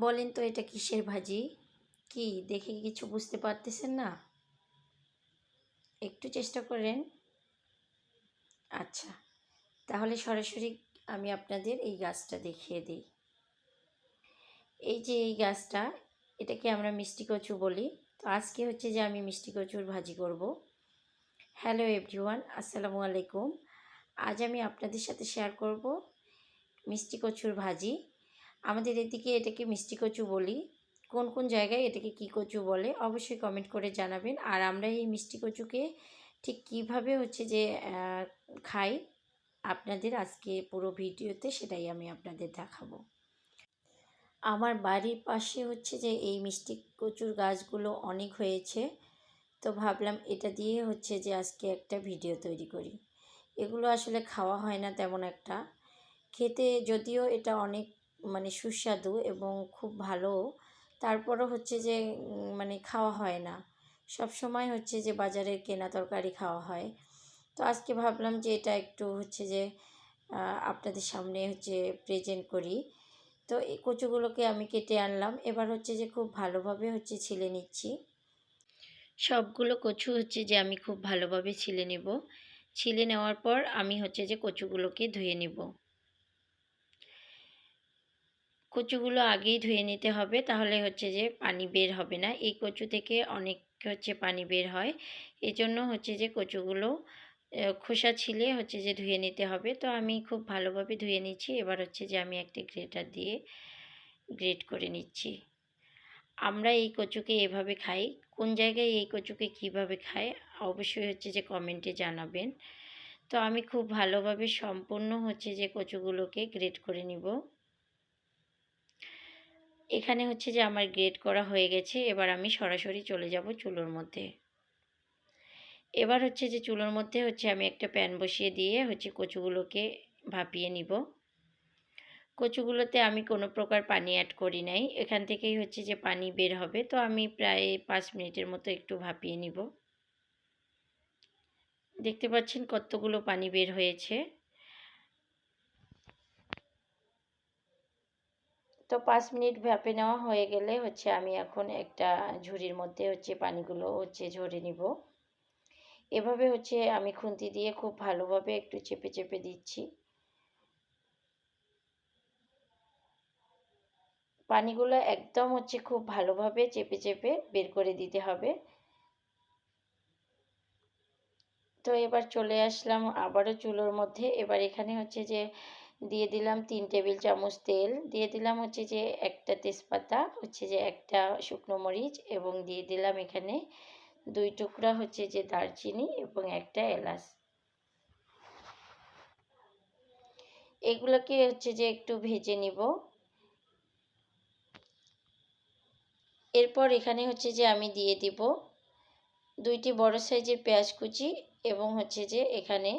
বলেন তো এটা কিসের ভাজি? কি, দেখে কিছু বুঝতে পারতেছেন না? একটু চেষ্টা করেন। আচ্ছা তাহলে সরাসরি আমি আপনাদের এই গাছটা দেখিয়ে দিই। এই যে এই গাছটা, এটাকে আমরা মিষ্টি কচু বলি। তো আজকে হচ্ছে যে আমি মিষ্টি কচুর ভাজি করব। হ্যালো এভরিওয়ান, আসসালামু আলাইকুম। আজ আমি আপনাদের সাথে শেয়ার করব মিষ্টি কচুর ভাজি। আমাদের এদিকে এটাকে মিষ্টি কচু বলি। কোন কোন জায়গায় এটাকে কি কচু বলে অবশ্যই কমেন্ট করে জানাবেন। আর আমরা এই মিষ্টি কচুকে ঠিক কীভাবে হচ্ছে যে খাই আপনাদের আজকে পুরো ভিডিওতে সেটাই আমি আপনাদের দেখাবো। আমার বাড়ির পাশে হচ্ছে যে এই মিষ্টি কচুর গাছগুলো অনেক হয়েছে। তো ভাবলাম এটা দিয়ে হচ্ছে যে আজকে একটা ভিডিও তৈরি করি। এগুলো আসলে খাওয়া হয় না তেমন একটা। খেতে যদিও এটা অনেক মানে সুস্বাদু এবং খুব ভালো। তারপরও হচ্ছে যে মানে খাওয়া হয় না। সব সময় হচ্ছে যে বাজারের কেনা তরকারি খাওয়া হয়। তো আজকে ভাবলাম যে এটা একটু হচ্ছে যে আপনাদের সামনে হচ্ছে প্রেজেন্ট করি। তো এই কচুগুলোকে আমি কেটে আনলাম। এবার হচ্ছে যে খুব ভালোভাবে হচ্ছে ছিলে নিচ্ছি। সবগুলো কচু হচ্ছে যে আমি খুব ভালোভাবে ছিলে নেব। ছিলে নেওয়ার পর আমি হচ্ছে যে কচুগুলোকে ধুয়ে নেব। কচুগুলো আগেই ধুয়ে নিতে হবে। তাহলে হচ্ছে যে পানি বের হবে না। এই কচু থেকে অনেক হচ্ছে পানি বের হয়। এই জন্য হচ্ছে যে কচুগুলো খোসা ছিলে হচ্ছে যে ধুয়ে নিতে হবে। তো আমি খুব ভালোভাবে ধুয়ে নিচ্ছি। এবার হচ্ছে যে আমি একটি গ্রেটার দিয়ে গ্রেট করে নিচ্ছি। আমরা এই কচুকে এভাবে খাই। কোন জায়গায় এই কচুকে কীভাবে খাই অবশ্যই হচ্ছে যে কমেন্টে জানাবেন। তো আমি খুব ভালোভাবে সম্পূর্ণ হচ্ছে যে কচুগুলোকে গ্রেট করে নিব। এখানে হচ্ছে যে আমার গ্রেড করা হয়ে গেছে, এবার আমি সরাসরি চলে যাব চুলোর মধ্যে। এবার হচ্ছে যে চুলোর মধ্যে হচ্ছে আমি একটা প্যান বসিয়ে দিয়ে হচ্ছে কচুগুলোকে ভাপিয়ে নিব। কচুগুলোতে আমি কোনো প্রকার পানি অ্যাড করি নাই, এখান থেকেই হচ্ছে যে পানি বের হবে, তো আমি প্রায় পাঁচ মিনিটের মতো একটু ভাপিয়ে নিব। দেখতে পাচ্ছেন কতগুলো পানি বের হয়েছে। তো পাঁচ মিনিট ভাপে নেওয়া হয়ে গেলে হচ্ছে আমি এখন একটা ঝুড়ির মধ্যে হচ্ছে পানিগুলো হচ্ছে ঝরে নিব। এভাবে হচ্ছে আমি খুন্তি দিয়ে খুব ভালোভাবে একটু চেপে চেপে দিচ্ছি। পানিগুলো একদম হচ্ছে খুব ভালোভাবে চেপে চেপে বের করে দিতে হবে। তো এবার চলে আসলাম আবারও চুলোর মধ্যে। এবার এখানে হচ্ছে যে দিয়ে দিলাম তিন টেবিল চামচ তেল। দিয়ে দিলাম হচ্ছে যে একটা তেজপাতা, হচ্ছে যে একটা শুকনো মরিচ এবং দিয়ে দিলাম এখানে দুই টুকরা হচ্ছে যে দারচিনি এবং একটা এলাচ। এগুলোকে হচ্ছে যে একটু ভেজে নিব। এরপর এখানে হচ্ছে যে আমি দিয়ে দিব দুইটি বড় সাইজের পেঁয়াজ কুচি এবং হচ্ছে যে এখানে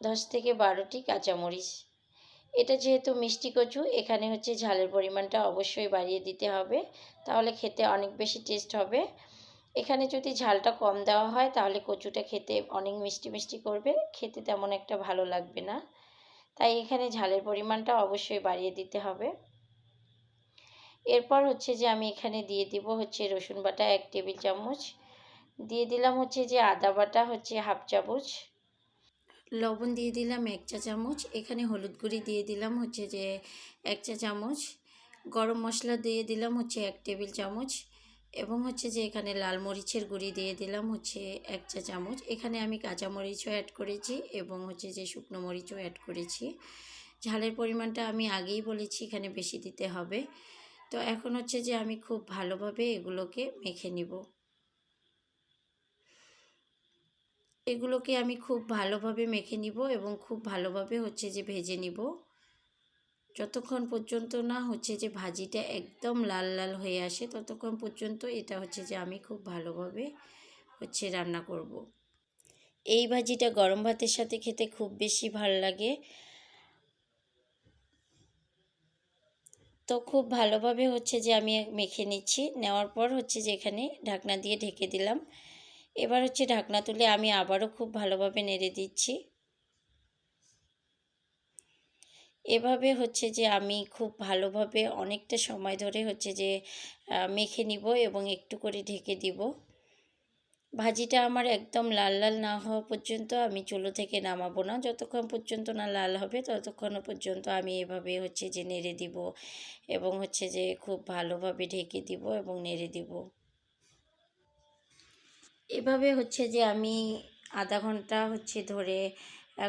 দশ থেকে বারোটি কাঁচামরিচ। এটা যেহেতু মিষ্টি কচু, এখানে হচ্ছে ঝালের পরিমাণটা অবশ্যই বাড়িয়ে দিতে হবে, তাহলে খেতে অনেক বেশি টেস্ট হবে। এখানে যদি ঝালটা কম দেওয়া হয়, তাহলে কচুটা খেতে অনেক মিষ্টি মিষ্টি করবে, খেতে তেমন একটা ভালো লাগবে না। তাই এখানে ঝালের পরিমাণটা অবশ্যই বাড়িয়ে দিতে হবে। এরপর হচ্ছে যে আমি এখানে দিয়ে দিব হচ্ছে রসুন বাটা এক টেবিল চামচ। দিয়ে দিলাম হচ্ছে যে আদা বাটা হচ্ছে হাফ চামচ। লবণ দিয়ে দিলাম এক চা চামচ। এখানে হলুদ গুঁড়ি দিয়ে দিলাম হচ্ছে যে এক চা চামচ। গরম মশলা দিয়ে দিলাম হচ্ছে এক টেবিল চামচ। এবং হচ্ছে যে এখানে লাল মরিচের গুঁড়ি দিয়ে দিলাম হচ্ছে এক চা চামচ। এখানে আমি কাঁচা মরিচও অ্যাড করেছি এবং হচ্ছে যে শুকনো মরিচও অ্যাড করেছি। ঝালের পরিমাণটা আমি আগেই বলেছি এখানে বেশি দিতে হবে। তো এখন হচ্ছে যে আমি খুব ভালোভাবে এগুলোকে মেখে নিব। এগুলোকে আমি খুব ভালোভাবে মেখে নিব এবং খুব ভালোভাবে হচ্ছে যে ভেজে নিব। যতক্ষণ পর্যন্ত না হচ্ছে যে ভাজিটা একদম লাল লাল হয়ে আসে, ততক্ষণ পর্যন্ত এটা হচ্ছে যে আমি খুব ভালোভাবে হচ্ছে রান্না করব। এই ভাজিটা গরম ভাতের সাথে খেতে খুব বেশি ভালো লাগে। তো খুব ভালোভাবে হচ্ছে যে আমি মেখে নিচ্ছি। নেওয়ার পর হচ্ছে যে এখানে ঢাকনা দিয়ে ঢেকে দিলাম। এবার হচ্ছে ঢাকনা তুলে আমি আবারও খুব ভালোভাবে নেড়ে দিচ্ছি। এভাবে হচ্ছে যে আমি খুব ভালোভাবে অনেকটা সময় ধরে হচ্ছে যে মেখে নিব এবং একটু করে ঢেকে দিব। ভাজিটা আমার একদম লাল লাল না হওয়া পর্যন্ত আমি চুলো থেকে নামাবো না। যতক্ষণ পর্যন্ত না লাল হবে, ততক্ষণ পর্যন্ত আমি এভাবে হচ্ছে যে নেড়ে দিব এবং হচ্ছে যে খুব ভালোভাবে ঢেকে দিব এবং নেড়ে দিব। এভাবে হচ্ছে যে আমি আধা ঘণ্টা হচ্ছে ধরে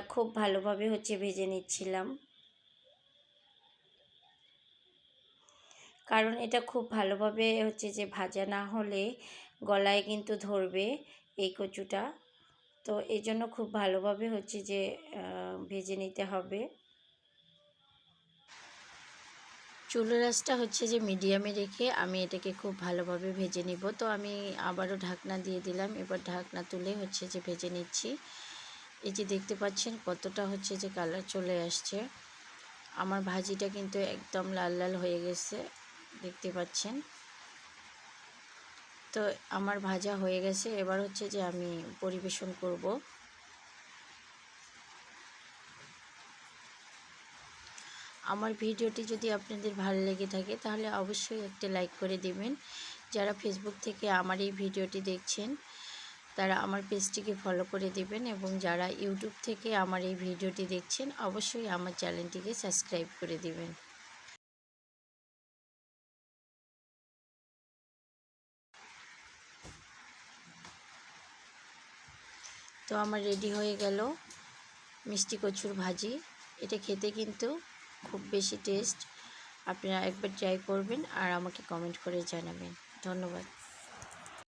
খুব ভালোভাবে হচ্ছে ভেজে নিচ্ছিলাম। কারণ এটা খুব ভালোভাবে হচ্ছে যে ভাজা না হলে গলায় কিন্তু ধরবে এই কচুটা। তো এই জন্য খুব ভালোভাবে হচ্ছে যে ভেজে নিতে হবে। চুলোর আঁচটা হচ্ছে যে মিডিয়ামে রেখে আমি এটাকে খুব ভালোভাবে ভেজে নিব। তো আমি আবারও ঢাকনা দিয়ে দিলাম। এবার ঢাকনা তুলে হচ্ছে যে ভেজে নিচ্ছি। এই যে দেখতে পাচ্ছেন কতটা হচ্ছে যে কালার চলে আসছে। আমার ভাজিটা কিন্তু একদম লাল লাল হয়ে গেছে। দেখতে পাচ্ছেন? তো আমার ভাজা হয়ে গেছে। এবার হচ্ছে যে আমি পরিবেশন করব। আমার ভিডিওটি যদি আপনাদের ভালো লেগে থাকে, তাহলে অবশ্যই একটা লাইক করে দেবেন। যারা ফেসবুক থেকে আমার এই ভিডিওটি দেখছেন, তারা আমার পেজটিকে ফলো করে দেবেন এবং যারা ইউটিউব থেকে আমার এই ভিডিওটি দেখছেন, অবশ্যই আমার চ্যানেলটিকে সাবস্ক্রাইব করে দেবেন। তো আমার রেডি হয়ে গেল মিষ্টি কচুর ভাজি। এটা খেতে কিন্তু খুব বেশি টেস্ট আপনারা একবার ট্রাই করবেন আর আমাকে কমেন্ট করে জানাবেন। ধন্যবাদ।